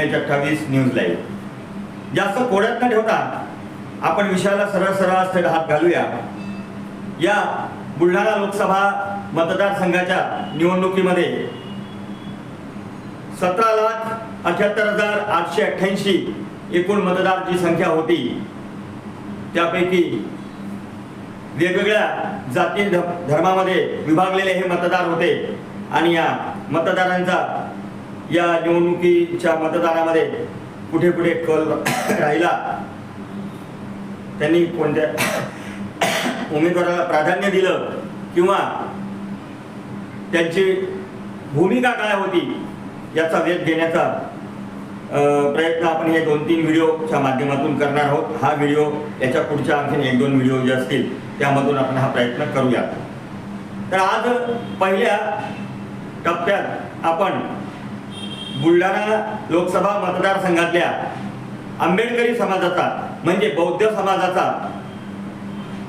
H अठ्ठावीस news live. जास्त कोड्यात न ठेवता आपण विषयाला सरळ सरळ थेट हात घालूया. या बुलढाणा लोकसभा मतदारसंघाच्या निवडणुकीमध्ये सतरा लाख अठ्याहत्तर हजार आठशे अठ्ठ्याऐंशी एकूण मतदार जी संख्या होती. त्यापैकी वेगवेगळ्या जाती धर्मामध्ये विभागलेले हे मतदार होते. आणि या मतदारांचा या निवडणुकीच्या मतदानामध्ये कुठे कुठे कल राहिला? त्यांनी कोणत्या उमेदवाराला प्राधान्य दिलं किंवा त्यांची भूमिका काय होती याचा वेध घेण्याचा प्रयत्न आपण हे दोन तीन व्हिडिओच्या माध्यमातून करणार आहोत. हा व्हिडिओ याच्या पुढच्या आणखीन एक दोन व्हिडिओ जे असतील त्यामधून आपण हा प्रयत्न करूया. तर आज पहिल्या टप्प्यात आपण बुलढाणा लोकसभा मतदारसंघातल्या आंबेडकरी समाजाचा म्हणजे बौद्ध समाजाचा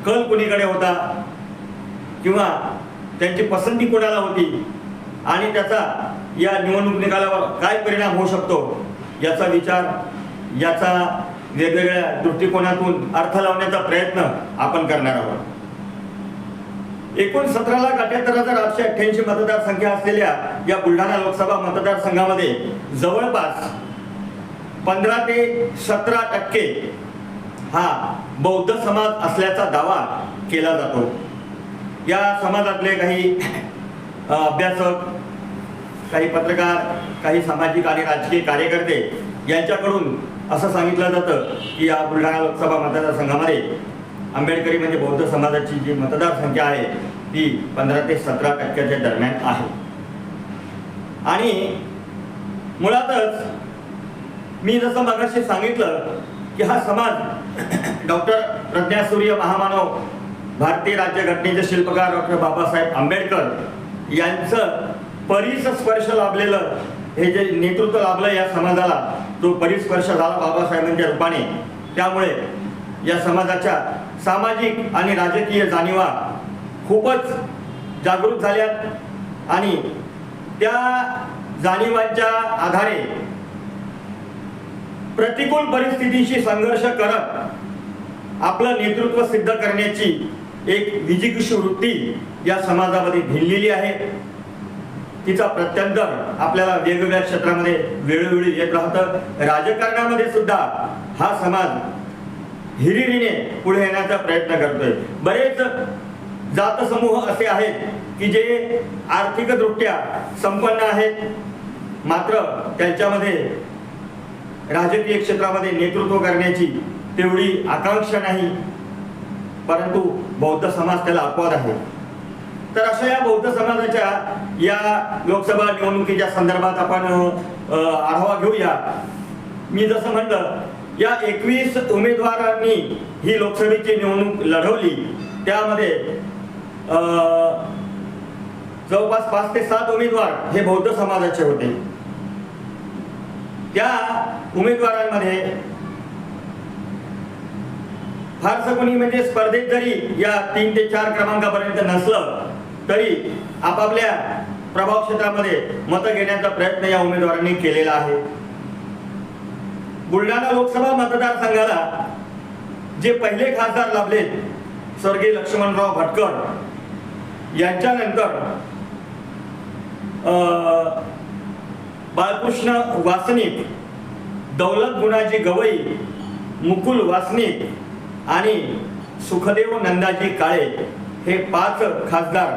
कल कुणीकडे होता? किंवा त्यांची पसंती कोणाला होती? आणि त्याचा या निवडणूक निकालावर काय परिणाम होऊ शकतो? याचा विचार याचा वेगवेगळ्या दृष्टिकोनातून अर्थ लावण्याचा प्रयत्न आपण करणार आहोत. एकूण सतरा लाख अठ्याहत्तर हजार आठशे अठ्ठ्याऐंशी मतदारसंख्या असलेल्या या बुलढाणा लोकसभा मतदारसंघामध्ये जवळपास पंधरा ते सतरा टक्के हा बौद्ध समाज असल्याचा दावा केला जातो. या समाजातले काही अभ्यासक काही पत्रकार काही सामाजिक आणि राजकीय कार्यकर्ते यांच्याकडून असं सांगितलं जातं की या बुलढाणा लोकसभा मतदारसंघामध्ये आंबेडकरी म्हणजे बौद्ध समाजाची जी मतदारसंख्या आहे ती पंधरा ते सतरा टक्क्याच्या दरम्यान आहे. आणि मुळातच मी जसं मगाशी सांगितलं की हा समाज डॉक्टर प्रज्ञासूर्य महामानव भारतीय राज्यघटनेचे शिल्पकार डॉक्टर बाबासाहेब आंबेडकर यांचं परिसस्पर्श लाभलेलं हे जे नेतृत्व लाभलं या समाजाला तो परिस्पर्श झाला बाबासाहेबांच्या रूपाने. त्यामुळे या समाजाच्या सामाजिक आणि राजकीय जाणीवा खूपच जागृत झाल्यात. आणि त्या जाणीवांच्या आधारे प्रतिकूल परिस्थितीशी संघर्ष करत आपलं नेतृत्व सिद्ध करण्याची एक विजिगीषू वृत्ती या समाजामध्ये भिनलेली आहे. तिचा प्रत्यंतर आपल्याला वेगवेगळ्या क्षेत्रामध्ये वेळोवेळी येत राहतं. राजकारणामध्ये सुद्धा हा समाज हिरिरीने पुढे येण्याचा प्रयत्न करतोय. बरेच जात समूह असे आहेत की जे आर्थिकदृष्ट्या संपन्न आहेत. मात्र त्यांच्यामध्ये राजकीय क्षेत्रामध्ये नेतृत्व करण्याची तेवढी आकांक्षा नाही. परंतु बौद्ध समाज त्याला अपवाद आहे. तर अशा या बौद्ध समाजाच्या या लोकसभा निवडणुकीच्या संदर्भात आपण आढावा घेऊया. मी जसं म्हणलं या एकवीस उमेदवारांनी ही लोकसभेची निवडणूक लढवली. त्यामध्ये जवळपास पाच ते सात उमेदवार हे बौद्ध समाजाचे होते. त्या उमेदवारांमध्ये फारसं कोणी म्हणजे स्पर्धेत जरी या तीन ते चार क्रमांकापर्यंत नसलं तरी आपापल्या प्रभाव क्षेत्रामध्ये मतं घेण्याचा प्रयत्न या उमेदवारांनी केलेला आहे. बुलढाणा लोकसभा मतदारसंघाला जे पहिले खासदार लाभले स्वर्गीय लक्ष्मणराव भटकर यांच्यानंतर बाळकृष्ण वासनिक दौलत गुणाजी गवई मुकुल वासनिक आणि सुखदेव नंदाजी काळे हे पाच खासदार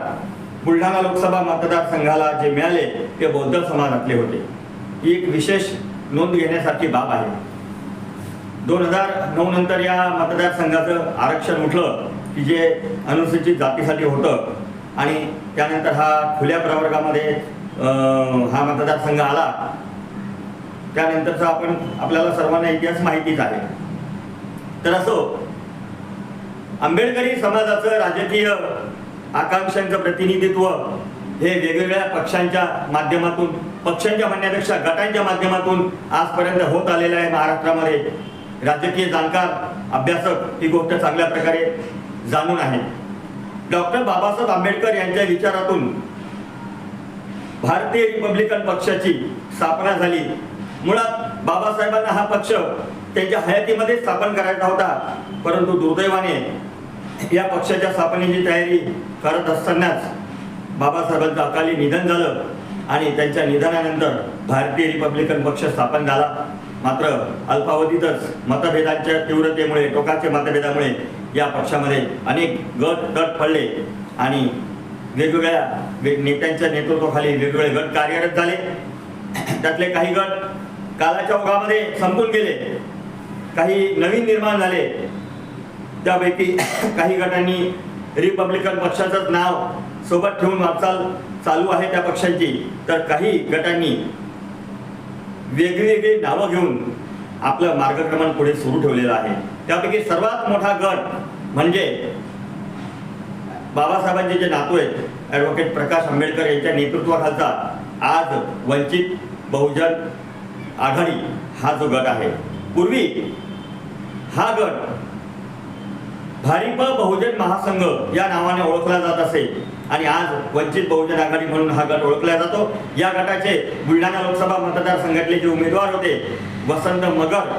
बुलढाणा लोकसभा मतदारसंघाला जे मिळाले ते बौद्ध समाजातले होते. एक विशेष नोंद घेण्यासारखी बाब आहे. दोन हजार नऊ नंतर या मतदारसंघाचं आरक्षण उठलं की जे अनुसूचित जातीसाठी होतं आणि त्यानंतर हा खुल्या प्रवर्गामध्ये हा मतदारसंघ आला. त्यानंतरचा आपण आपल्याला सर्वांना इतिहास माहितीच आहे. तर असो आंबेडकरी समाजाचं राजकीय आकांक्षांचं प्रतिनिधित्व हे वेगवेगळ्या पक्षांच्या माध्यमातून पक्षांच्या म्हणण्यापेक्षा गटांच्या माध्यमातून आजपर्यंत होत आलेलं आहे महाराष्ट्रामध्ये. राजकीय जाणकार अभ्यासक ही गोष्ट चांगल्या प्रकारे जाणून आहे डॉक्टर बाबासाहेब आंबेडकर यांच्या विचारातून भारतीय रिपब्लिकन पक्षाची स्थापना झाली. मुळात बाबासाहेबांना हा पक्ष त्यांच्या हयातीमध्ये स्थापन करायचा होता. परंतु दुर्दैवाने या पक्षाच्या स्थापनेची तयारी करत असतानाच बाबासाहेबांचं अकाली निधन झालं. आणि त्यांच्या निधनानंतर भारतीय रिपब्लिकन पक्ष स्थापन झाला. मात्र अल्पावधीतच मतभेदांच्या तीव्रतेमुळे टोकाच्या मतभेदामुळे या पक्षामध्ये अनेक गट गट पडले आणि वेगवेगळ्या नेत्यांच्या नेतृत्वाखाली वेगवेगळे गट कार्यरत झाले. त्यातले काही गट कालाच्या ओघामध्ये संपून गेले. काही नवीन निर्माण झाले. त्यापैकी काही गटांनी रिपब्लिकन पक्षाचंच नाव सोबत ठेवून वाटचाल चालू आहे त्या पक्षांची. तर काही गटांनी वेगवेगळी नावं घेऊन आपलं मार्गक्रमण पुढे सुरू ठेवलेलं आहे. त्यापैकी सर्वात मोठा गट म्हणजे बाबासाहेबांचे जे नातू आहेत ॲडव्होकेट प्रकाश आंबेडकर यांच्या नेतृत्वाखालचा आज वंचित बहुजन आघाडी हा जो गट आहे. पूर्वी हा गट भारिप बहुजन महासंघ या नावाने ओळखला जात असे. आणि आज वंचित बहुजन आघाडी म्हणून हा गट ओळखला जातो. या गटाचे बुलढाणा लोकसभा मतदारसंघातले जे उमेदवार होते वसंत मगर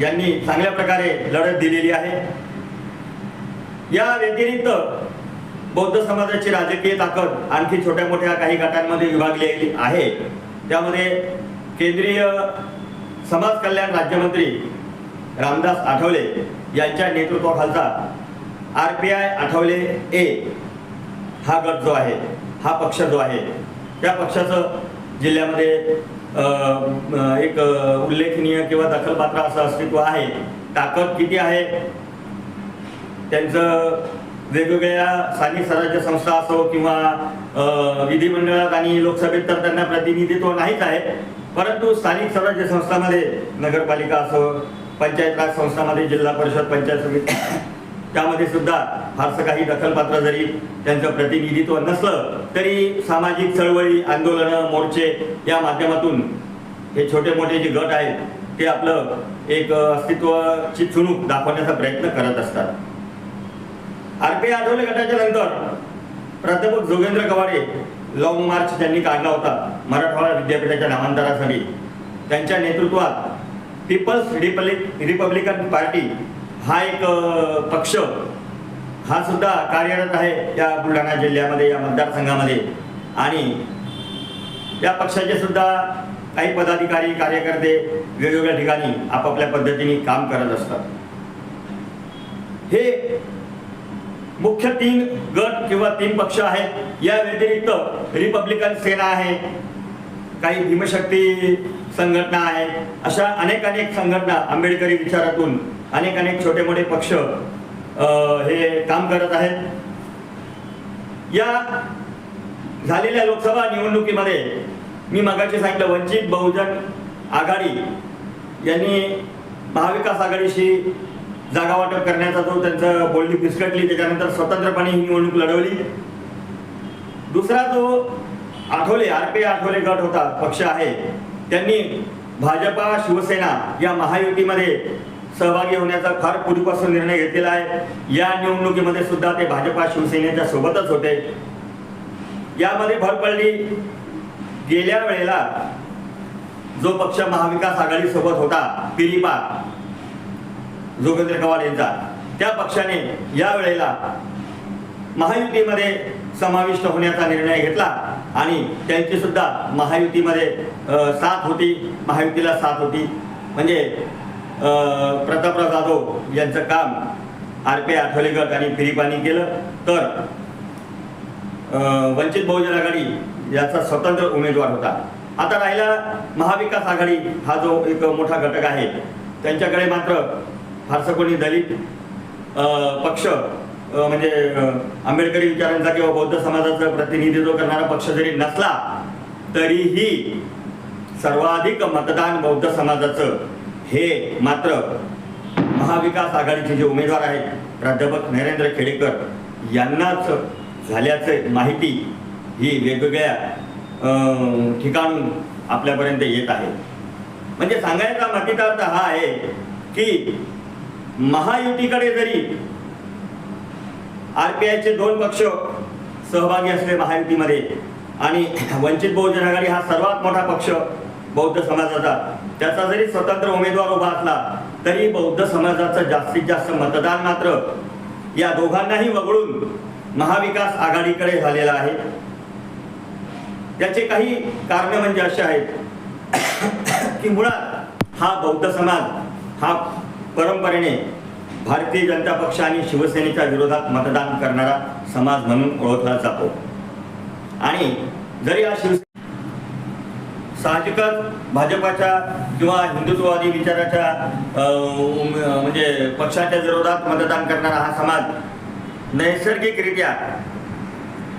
यांनी चांगल्या प्रकारे लढत दिलेली आहे. या व्यतिरिक्त बौद्ध समाजाची राजकीय ताकद आणखी छोट्या मोठ्या काही गटांमध्ये विभागलेली आहे. त्यामध्ये केंद्रीय समाज कल्याण राज्यमंत्री रामदास आठवले यांच्या नेतृत्वाखालचा R P I Athawale A. हा गट जो आहे हा पक्ष जो आहे त्या पक्षाचं जिल्ह्यामध्ये एक उल्लेखनीय किंवा दखलपात्र असं अस्तित्व आहे. ताकद किती आहे? त्यांचं वेगवेगळ्या स्थानिक स्वराज्य संस्था असो किंवा विधिमंडळात आणि लोकसभेत तर त्यांना प्रतिनिधित्व नाहीच आहे. परंतु स्थानिक स्वराज्य संस्थांमध्ये नगरपालिका असो पंचायत राज संस्थामध्ये जिल्हा परिषद पंचायत समिती त्यामध्ये सुद्धा फारसं काही दखलपात्र जरी त्यांचं प्रतिनिधित्व नसलं तरी सामाजिक चळवळी आंदोलनं मोर्चे या माध्यमातून हे छोटे मोठे जे गट आहेत ते आपलं एक अस्तित्वाची चुणूक दाखवण्याचा प्रयत्न करत असतात. आर पी आठवले गटाच्या नंतर प्राध्यापक जोगेंद्र कवाडे लॉंग मार्च त्यांनी काढला होता मराठवाडा विद्यापीठाच्या नामांतरासाठी. त्यांच्या नेतृत्वात पीपल्स रिपब्लिक रिपब्लिकन पार्टी हा एक पक्ष हा सुद्धा कार्यरत आहे या बुलढाणा जिल्ह्यामध्ये या मतदारसंघामध्ये. आणि या पक्षाचे सुद्धा काही पदाधिकारी कार्यकर्ते वेगवेगळ्या ठिकाणी आपापल्या पद्धतीने काम करत असतात. हे मुख्य तीन गट किंवा तीन पक्ष आहेत. या व्यतिरिक्त रिपब्लिकन सेना आहे. काही भीमशक्ती संघटना आहे. अशा अनेक अनेक संघटना आंबेडकरी विचारातून अनेक अनेक छोटे मोठे पक्ष हे काम करत आहेत. या झालेल्या लोकसभा निवडणुकीमध्ये मी मगाशी सांगितलं वंचित बहुजन आघाडी यांनी महाविकास आघाडीशी जागा वाटप करण्याचा जो त्यांचं बोलणी फिसकटली त्याच्यानंतर स्वतंत्रपणे ही निवडणूक लढवली. दुसरा जो आठवले आर पी आठवले गट होता पक्ष आहे त्यांनी भाजपा शिवसेना या महायुतीमध्ये सहभागी होण्याचा फार पूर्वीपासून निर्णय घेतलेला आहे. या निवडणुकीमध्ये सुद्धा ते भाजपा शिवसेनेच्या सोबतच होते. यामध्ये भर पडली. गेल्या वेळेला जो पक्ष महाविकास आघाडी सोबत होता पिरिपा जोगेंद्र कवाड यांचा त्या पक्षाने या वेळेला महायुतीमध्ये समाविष्ट होण्याचा निर्णय घेतला. आणि त्यांचीसुद्धा महायुतीमध्ये साथ होती महायुतीला साथ होती. म्हणजे प्रतापराव जाधव यांचं काम आर पी आठवले गट आणि फिरीपानी केलं. तर वंचित बहुजन आघाडी याचा स्वतंत्र उमेदवार होता. आता राहिला महाविकास आघाडी हा जो एक मोठा घटक आहे त्यांच्याकडे मात्र फारसं कोणी दलित पक्ष म्हणजे आंबेडकरी विचारांचा किंवा बौद्ध समाजाचं प्रतिनिधित्व करणारा पक्ष जरी नसला तरीही सर्वाधिक मतदान बौद्ध समाजाचं हे मात्र महाविकास आघाडीचे जे उमेदवार आहेत प्राध्यापक नरेंद्र खेडेकर यांनाच झाल्याचे माहिती ही वेगवेगळ्या ठिकाणून आपल्यापर्यंत येत आहे. म्हणजे सांगायचा मतितार्थ हा आहे की महायुतीकडे जरी आर पी आयचे दोन पक्ष सहभागी असले महायुतीमध्ये. आणि वंचित बहुजन आघाडी हा सर्वात मोठा पक्ष बौद्ध समाजाचा. त्याचा जरी स्वतंत्र उमेदवार उभा असला तरी बौद्ध समाजाचं जास्तीत जास्त मतदान मात्र या दोघांनाही वगळून महाविकास आघाडीकडे झालेला आहे. त्याचे काही कारण म्हणजे असे आहेत की मुळात हा बौद्ध समाज हा परंपरेने भारतीय जनता पक्ष आणि शिवसेनेच्या विरोधात मतदान करणारा समाज म्हणून ओळखला जातो. आणि जरी हा शिवसेना साहजिकच भाजपाच्या किंवा हिंदुत्ववादी विचाराच्या म्हणजे पक्षाच्या विरोधात मतदान करणारा हा समाज नैसर्गिकरित्या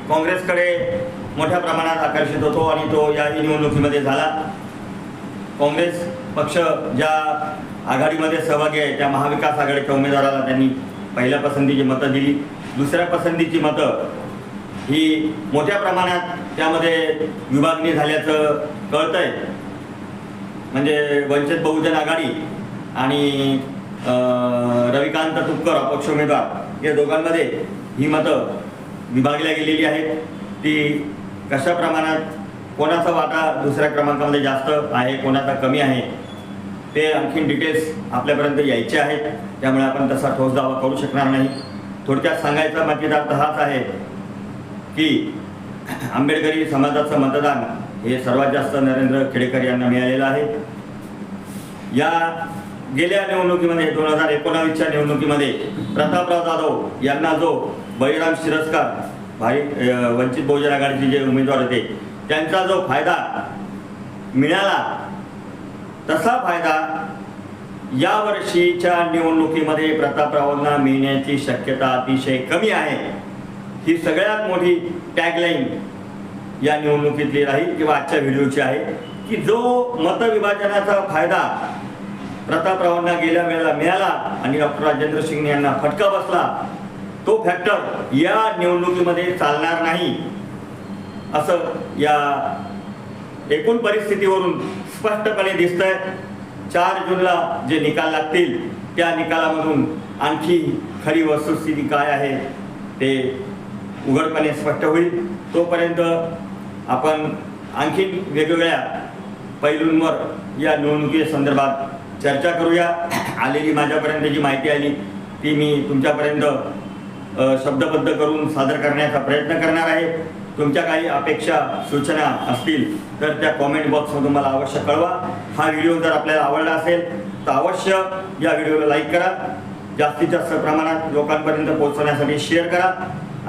काँग्रेसकडे मोठ्या प्रमाणात आकर्षित होतो आणि तो याही निवडणुकीमध्ये झाला. काँग्रेस पक्ष ज्या आघाडीमध्ये सहभागी आहे त्या महाविकास आघाडीच्या उमेदवाराला त्यांनी पहिल्या पसंतीची मतं दिली. दुसऱ्या पसंतीची मतं ही मोठ्या प्रमाणात त्यामध्ये विभागणी झाल्याचं कळतंय. म्हणजे वंचित बहुजन आघाडी आणि रविकांत तुपकर अपक्ष उमेदवार या दोघांमध्ये ही मतं विभागल्या गेलेली आहेत. ती कशा प्रमाणात कोणाचा वाटा दुसऱ्या क्रमांकामध्ये जास्त आहे कोणाचा कमी आहे ते आणखीन डिटेल्स आपल्यापर्यंत यायचे आहेत. त्यामुळे आपण तसा ठोस दावा करू शकणार नाही. थोडक्यात सांगायचा तर हाच आहे की आंबेडकरी समाजाचं मतदान हे सर्वात जास्त नरेंद्र खेडेकर यांना मिळालेलं आहे. या गेल्या निवडणुकीमध्ये दोन हजार एकोणावीसच्या निवडणुकीमध्ये प्रतापराव जाधव यांना जो बळीराम शिरस्कार भाई वंचित बहुजन आघाडीचे जे उमेदवार होते त्यांचा जो फायदा मिळाला तसा फायदा या वर्षीच्या निवडणुकीमध्ये प्रतापरावांना मिळण्याची शक्यता अतिशय कमी आहे. ही सगळ्यात मोठी टॅगलाईन या निवडणुकीतली राहील किंवा आजच्या व्हिडिओची आहे की जो मतविभाजनाचा फायदा प्रतापरावांना गेल्या वेळेला मिळाला आणि डॉक्टर राजेंद्र सिंग यांना फटका बसला तो फॅक्टर या निवडणुकीमध्ये चालणार नाही. असं या एकूण परिस्थितीवरून स्पष्टपणे दिसतंय. चार जूनला जे निकाल लागतील त्या निकालामधून आणखी खरी वस्तुस्थिती काय आहे ते उघडपणे स्पष्ट होईल. तोपर्यंत आपण आणखी वेगवेगळ्या पैलूंवर या निवडणुकी संदर्भात चर्चा करूया. आलेली माझ्यापर्यंत जी माहिती आली ती मी तुमच्यापर्यंत शब्दबद्ध करून सादर करण्याचा प्रयत्न करणार आहे. तुमच्या काही अपेक्षा सूचना असतील तर त्या कॉमेंट बॉक्समधून मला अवश्य कळवा. हा व्हिडिओ जर आपल्याला आवडला असेल तर अवश्य या व्हिडिओला लाईक करा. जास्तीत जास्त प्रमाणात लोकांपर्यंत पोहोचवण्यासाठी शेअर करा.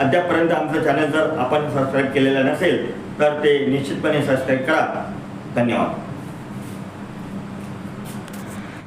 अद्यापपर्यंत आमचं चॅनल जर आपण सबस्क्राईब केलेलं नसेल तर ते निश्चितपणे सबस्क्राईब करा. धन्यवाद.